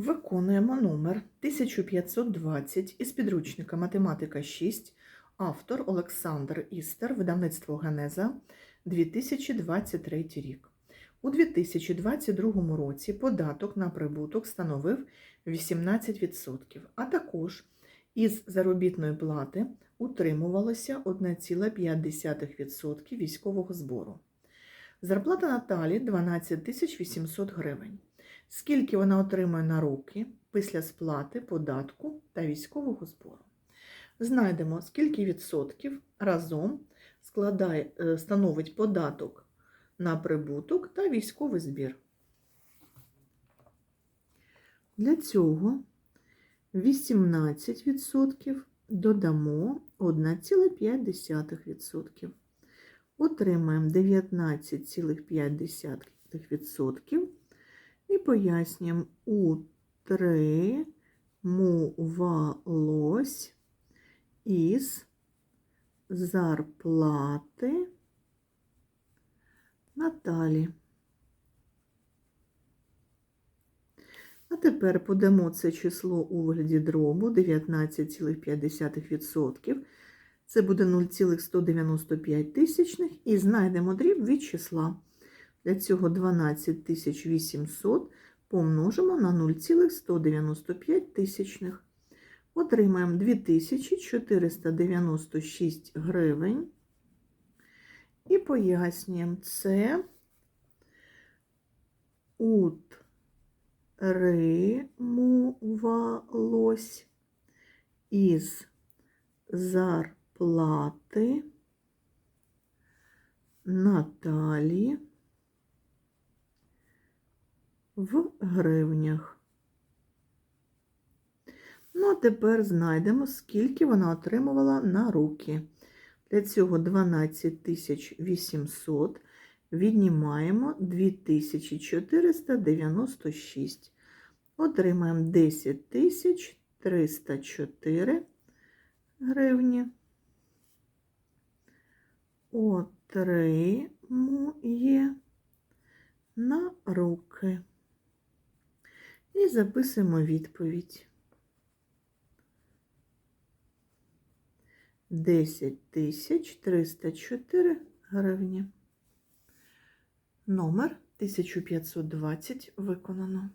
Виконуємо номер 1520 із підручника Математика 6, автор Олександр Істер, видавництво Генеза, 2023 рік. У 2022 році податок на прибуток становив 18%, а також із заробітної плати утримувалося 1,5% військового збору. Зарплата Наталі 12 800 гривень. Скільки вона отримує на руки після сплати податку та військового збору? Знайдемо, скільки відсотків разом складає, е, становить податок на прибуток та військовий збір. Для цього 18% додамо 1,5%. Отримаємо 19,5% і пояснюємо, утримувалось із зарплати Наталі. А тепер подамо це число у вигляді дробу 19,5%. Це буде 0,195 тисячних і знайдемо дріб від числа. Для цього 12800 помножимо на 0,195 тисячних. Отримаємо 2496 гривень. І пояснюємо це утримувалось із зарплати Наталі в гривнях. Ну, а тепер знайдемо, скільки вона отримувала на руки. Для цього 12 800 віднімаємо 2496. Отримаємо 10 304 гривні. Отримує на руки. І записуємо відповідь. 10 тисяч 304 гривні. Номер 1520 виконано.